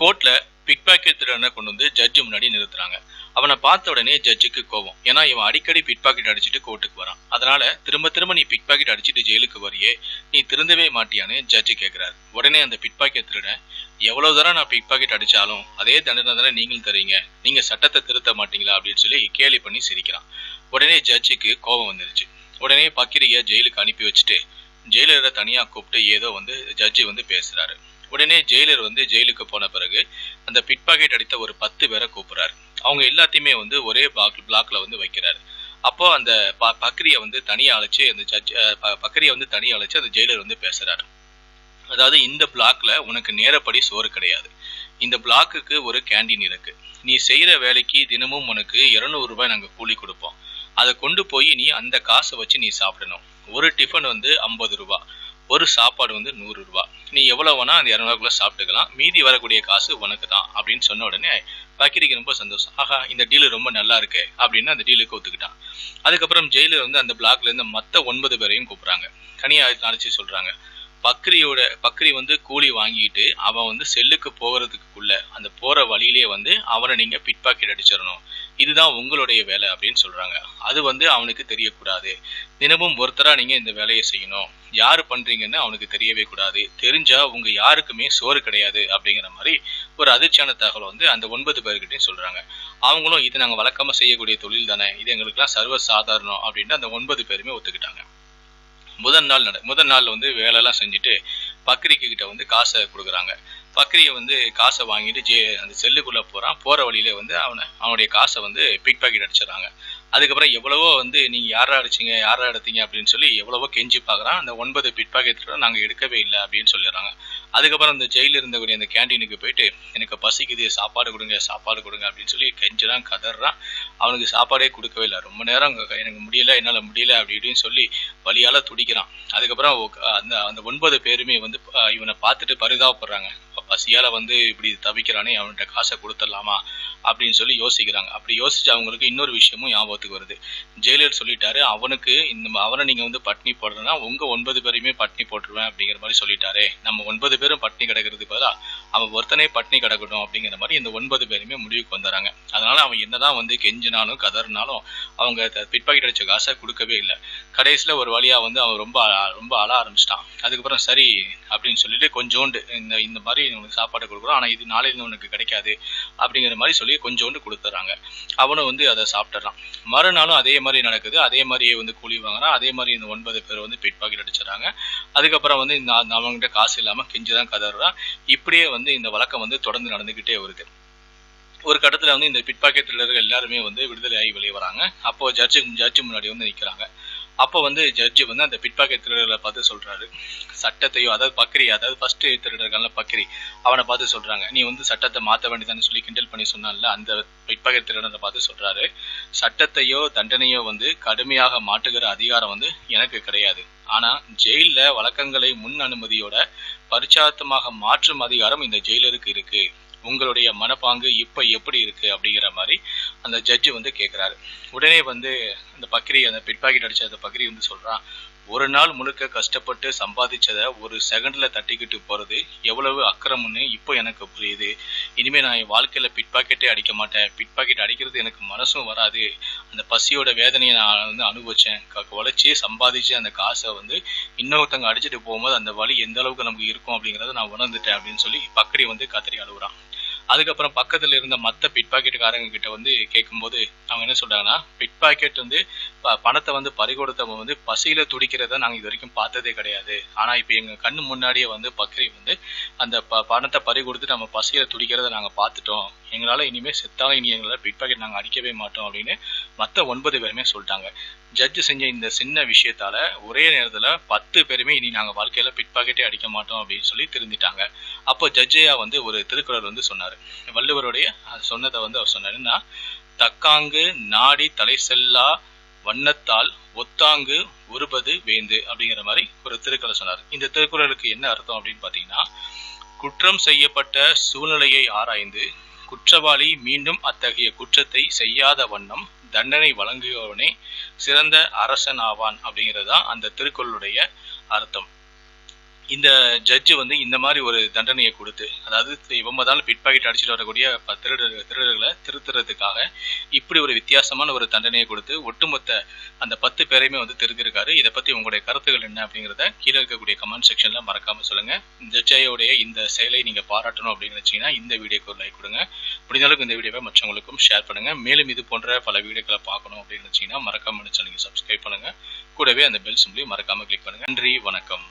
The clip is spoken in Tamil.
கோர்ட்ல பிக் பாக்கெட் திருடனை கொண்டு வந்து ஜட்ஜு முன்னாடி நிறுத்துறாங்க. அவனை பார்த்த உடனே ஜட்ஜுக்கு கோபம். ஏன்னா இவன் அடிக்கடி பிக் பாக்கெட் அடிச்சுட்டு கோர்ட்டுக்கு வரான். அதனால திரும்ப திரும்ப நீ பிக் பாக்கெட் அடிச்சுட்டு ஜெயிலுக்கு வரியே நீ திருந்தவே மாட்டியான்னு ஜட்ஜு கேட்கிறாரு உடனே அந்த பிக் பாக்கெட் திருடன் எவ்வளவு தூரம் நான் பிக் பாக்கெட் அடிச்சாலும் அதே தண்டனை தானே நீங்களும் தரீங்க நீங்க சட்டத்தை திருத்த மாட்டீங்களா அப்படின்னு சொல்லி கேலி பண்ணி சிரிக்கிறான். உடனே ஜட்ஜுக்கு கோபம் வந்துருச்சு. உடனே பக்கிரிய ஜெயிலுக்கு அனுப்பி வச்சுட்டு ஜெயிலரை தனியாக கூப்பிட்டு ஏதோ வந்து ஜட்ஜி வந்து பேசுறாரு. உடனே ஜெயிலர் வந்து ஜெயிலுக்கு போன பிறகு அந்த பிட்பாக்கெட் அடித்த ஒரு பத்து பேரை கூப்பிடுறாரு. அவங்க எல்லாத்தையுமே வந்து ஒரே பிளாக் பிளாக்ல வந்து வைக்கிறாரு. அப்போ அந்த ப பக்ரியை வந்து தனியாக அழைச்சி அந்த ஜட்ஜ் பக்ரியை வந்து தனியாக அழைச்சி அந்த ஜெயிலர் வந்து பேசுறாரு. அதாவது இந்த பிளாக்ல உனக்கு நேரப்படி சோறு கிடையாது. இந்த பிளாக்குக்கு ஒரு கேண்டீன் இருக்கு. நீ செய்கிற வேலைக்கு தினமும் உனக்கு இரநூறு ரூபாய் நாங்கள் கூலி கொடுப்போம். அதை கொண்டு போய் நீ அந்த காசை வச்சு நீ சாப்பிடணும். ஒரு டிஃபன் வந்து ஐம்பது ரூபா. ஒரு சாப்பாடு வந்து நூறு ரூபா. நீ எவ்வளோ வேணால் அந்த இரநூறுக்குள்ள சாப்பிட்டுக்கலாம். மீதி வரக்கூடிய காசு உனக்கு தான் அப்படின்னு சொன்ன உடனே பக்கிரிக்கு ரொம்ப சந்தோஷம். ஆஹா இந்த டீலு ரொம்ப நல்லா இருக்கு அப்படின்னு அந்த டீலுக்கு ஒத்துக்கிட்டான் அதுக்கப்புறம் ஜெயிலர் வந்து அந்த பிளாக்ல இருந்து ஒன்பது பேரையும் கூப்பிடுறாங்க. தனியா அழைச்சி சொல்றாங்க. பக்ரியோட பக்ரி வந்து கூலி வாங்கிட்டு அவன் வந்து செல்லுக்கு போகிறதுக்குள்ள அந்த போகிற வழியிலே வந்து அவனை நீங்கள் பிட் பாக்கெட் அடிச்சிடணும். இதுதான் உங்களுடைய வேலை அப்படின்னு சொல்கிறாங்க அது வந்து அவனுக்கு தெரியக்கூடாது. தினமும் ஒருத்தராக நீங்கள் இந்த வேலையை செய்யணும். யார் பண்ணுறீங்கன்னு அவனுக்கு தெரியவே கூடாது. தெரிஞ்சால் உங்கள் யாருக்குமே சோறு கிடையாது அப்படிங்கிற மாதிரி ஒரு அதிர்ச்சியான தகவல் வந்து அந்த ஒன்பது பேர்கிட்டையும் சொல்கிறாங்க அவங்களும் இது நாங்கள் வழக்கமாக செய்யக்கூடிய தொழில் தானே. இது எங்களுக்குலாம் சர்வ சாதாரணம் அப்படின்ட்டு அந்த ஒன்பது பேருமே ஒத்துக்கிட்டாங்க. முதல் நாள் நட முதல் நாள் வந்து வேலையெல்லாம் செஞ்சுட்டு பக்ரிக்கு கிட்ட வந்து காசை கொடுக்குறாங்க. பக்ரியை வந்து காசை வாங்கிட்டு ஜே அந்த செல்லுக்குள்ளே போகிறான் போகிற வழியில வந்து அவனை அவனுடைய காசை வந்து பிக் பாக்கெட் அடிச்சிடறாங்க. அதுக்கப்புறம் எவ்வளவோ வந்து நீங்கள் யாரா அடிச்சீங்க யாரா எடுத்தீங்க அப்படின்னு சொல்லி எவ்வளவோ கெஞ்சி பார்க்குறான் அந்த ஒன்பது பிட் பாக்கெட் நாங்கள் எடுக்கவே இல்லை அப்படின்னு சொல்லிடுறாங்க. அதுக்கப்புறம் அந்த ஜெயிலில் இருந்தக்கூடிய அந்த கேண்டீனுக்கு போயிட்டு எனக்கு பசிக்குது சாப்பாடு கொடுங்க சாப்பாடு கொடுங்க அப்படின்னு சொல்லி கெஞ்சுறான் கதறான். அவனுக்கு சாப்பாடே கொடுக்கவே இல்லை. ரொம்ப நேரம் எனக்கு முடியல என்னால முடியல அப்படி இப்படின்னு சொல்லி வழியால துடிக்கிறான். அதுக்கப்புறம் அந்த அந்த ஒன்பது பேருமே வந்து இவனை பார்த்துட்டு பரிதாபப்படுறாங்க. பசியால வந்து இப்படி தவிக்கிறானே அவன்கிட்ட காசை கொடுத்துடலாமா? அப்படின்னு சொல்லி யோசிக்கிறாங்க. அப்படி யோசிச்சு அவங்களுக்கு இன்னொரு விஷயமும் ஞாபகத்துக்கு வருது. ஜெயிலர் சொல்லிட்டாரு அவனுக்கு இந்த அவனை நீங்க வந்து பட்னி போடுறதுனா உங்க ஒன்பது பேரையுமே பட்னி போட்டுருவேன் அப்படிங்கிற மாதிரி சொல்லிட்டாரே. நம்ம ஒன்பது பேரும் பட்னி கிடக்கிறதுக்கு பதிலா அவன் ஒருத்தனே பட்னி கிடக்கட்டும் அப்படிங்கிற மாதிரி இந்த ஒன்பது பேருமே முடிவுக்கு வந்துடுறாங்க அதனால அவன் என்னதான் வந்து கெஞ்சினாலும் கதறினாலும் அவங்க பிட்பாக்கெட் அடிச்ச காசை கொடுக்கவே இல்லை. கடைசியில ஒரு வழியா வந்து அவன் ரொம்ப அழ- ரொம்ப அழ ஆரம்பிச்சிட்டான். அதுக்கப்புறம் சரி அப்படின்னு சொல்லிட்டு கொஞ்சோண்டு இந்த இந்த மாதிரி உனக்கு சாப்பாடு கொடுக்குறோம். ஆனா இது நாளையில உனக்கு கிடைக்காது அப்படிங்கிற மாதிரி சொல்லி கொஞ்சோண்டு கொடுத்துட்றாங்க அவனும் வந்து அதை சாப்பிட்டுறான். மறுநாளும் அதே மாதிரி நடக்குது. அதே மாதிரியே வந்து கூலி வாங்குறான். அதே மாதிரி இந்த ஒன்பது பேர் வந்து பிட் பாக்கெட் அடிச்சிடறாங்க. அதுக்கப்புறம் வந்து இந்த அவங்ககிட்ட காசு கிஞ்சு தான் கதறான் இப்படியே வந்து இந்த வழக்கம் வந்து தொடர்ந்து நடந்துக்கிட்டே வருது ஒரு கட்டத்தில் வந்து இந்த பிட் பாக்கெட் திருடர்கள் எல்லாருமே வந்து விடுதலை ஆகி வெளியே வராங்க. அப்போ ஜட்ஜுக்கு ஜட்ஜு முன்னாடி வந்து நிற்கிறாங்க அப்போ வந்து ஜட்ஜு வந்து அந்த பிட் பாக்கெட் திருடர்களை பார்த்து சொல்கிறாரு சட்டத்தையோ அதாவது பக்ரி அதாவது ஃபர்ஸ்ட் திருடர்கள்ல பக்ரி அவனை பார்த்து சொல்கிறாங்க நீ வந்து சட்டத்தை மாற்ற வேண்டியதான்னு சொல்லி கிண்டல் பண்ணி சொன்னால அந்த பிட் பாக்கெட் திருடனை பார்த்து சொல்கிறாரு சட்டத்தையோ தண்டனையோ வந்து கடுமையாக மாட்டுகிற அதிகாரம் வந்து எனக்கு கிடையாது. ஆனால் ஜெயிலில் வழக்கங்களை முன் அனுமதியோட பரிச்சாத்தமாக மாற்றும் அதிகாரம் இந்த ஜெயிலருக்கு இருக்குது உங்களுடைய மனப்பாங்கு இப்ப எப்படி இருக்கு அப்படிங்கிற மாதிரி அந்த ஜட்ஜு வந்து கேட்குறாரு உடனே வந்து அந்த பக்ரி அந்த பிட் பாக்கெட் அடிச்ச அந்த பக்ரி வந்து சொல்றான் ஒரு நாள் முழுக்க கஷ்டப்பட்டு சம்பாதிச்சதை ஒரு செகண்ட்ல தட்டிக்கிட்டு போறது எவ்வளவு அக்கிரமம்னு இப்போ எனக்கு புரியுது. இனிமே நான் என் வாழ்க்கையில பிட் பாக்கெட்டே அடிக்க மாட்டேன். பிட் பாக்கெட் அடிக்கிறது எனக்கு மனசும் வராது. அந்த பசியோட வேதனையை நான் வந்து அனுபவிச்சேன். க- உழைச்சி சம்பாதிச்சு அந்த காசை வந்து இன்னொருத்தவங்க அடிச்சுட்டு போகும்போது அந்த வலி எந்த அளவுக்கு நமக்கு இருக்கும் அப்படிங்கறத நான் உணர்ந்துட்டேன் அப்படின்னு சொல்லி பக்கரி வந்து கத்திரி அழுகுறான் அதுக்கப்புறம் பக்கத்தில் இருந்த மற்ற பிட் பாக்கெட்டுக்காரங்க கிட்ட வந்து கேட்கும்போது அவங்க என்ன சொல்கிறாங்கன்னா பிட் பாக்கெட் வந்து ப- பணத்தை வந்து பறிகொடுத்தவங்க வந்து பசியில் துடிக்கிறத நாங்கள் இது வரைக்கும் பார்த்ததே கிடையாது. ஆனால் இப்போ எங்கள் கண்ணு முன்னாடியே வந்து பக்ரி வந்து அந்த ப- பணத்தை பறி நம்ம பசியில் துடிக்கிறத நாங்கள் பார்த்துட்டோம். எங்களால் இனிமே செத்தாலும் இனி எங்களால் பிட் பாக்கெட் நாங்கள் அடிக்கவே மாட்டோம் அப்படின்னு மத்த ஒன்பது பேருமே சொல்லிட்டாங்க. ஜட்ஜு செஞ்ச இந்த சின்ன விஷயத்தால ஒரே நேரத்துல பத்து பேருமே இனி நாங்க வாழ்க்கையில பிட் பாக்கெட்டே அடிக்க மாட்டோம் அப்படின்னு சொல்லி திருந்திட்டாங்க. அப்போ ஜட்ஜையா வந்து ஒரு திருக்குறள் வந்து சொன்னாரு. வள்ளுவருடைய சொன்னதை வந்து அவர் சொன்னாருன்னா தக்காங்கு நாடி தலை செல்லா வண்ணத்தால் ஒத்தாங்கு உருபது வேந்து அப்படிங்கிற மாதிரி ஒரு திருக்குறள் சொன்னார். இந்த திருக்குறளுக்கு என்ன அர்த்தம் அப்படின்னு பாத்தீங்கன்னா குற்றம் செய்யப்பட்ட சூழ்நிலையை ஆராய்ந்து குற்றவாளி மீண்டும் அத்தகைய குற்றத்தை செய்யாத வண்ணம் தண்டனை வழங்குபவனே சிறந்த அரசன் ஆவான் அப்படிங்கிறது தான் அந்த திருக்குறளுடைய அர்த்தம். இந்த ஜட்ஜு வந்து இந்த மாதிரி ஒரு தண்டனையை கொடுத்து அதாவது இவங்க தான் பிட் பாக்கெட் அடிச்சுட்டு வரக்கூடிய திருடர் திருடர்களை திருத்துறதுக்காக இப்படி ஒரு வித்தியாசமான ஒரு தண்டனையை கொடுத்து ஒட்டுமொத்த அந்த பத்து பேரையுமே வந்து திருத்திருக்காரு. இதை பத்தி உங்களுடைய கருத்துக்கள் என்ன அப்படிங்கிறத கீழே இருக்கக்கூடிய கமெண்ட் செக்ஷன்ல மறக்காம சொல்லுங்க. ஜட்ஜையோடைய இந்த செயலை நீங்க பாராட்டணும் அப்படின்னு நினச்சிங்கன்னா இந்த வீடியோக்கு ஒரு லைக் கொடுங்க. முடிந்த அளவுக்கு இந்த வீடியோவை மற்றவங்களுக்கும் ஷேர் பண்ணுங்க. மேலும் இது போன்ற பல வீடியோக்களை பார்க்கணும் அப்படின்னு நினச்சிங்கன்னா மறக்காம சேனலுக்கு சப்ஸ்கிரைப் பண்ணுங்க. கூடவே அந்த பெல் சிம்லையும் மறக்காம கிளிக் பண்ணுங்க. நன்றி வணக்கம்.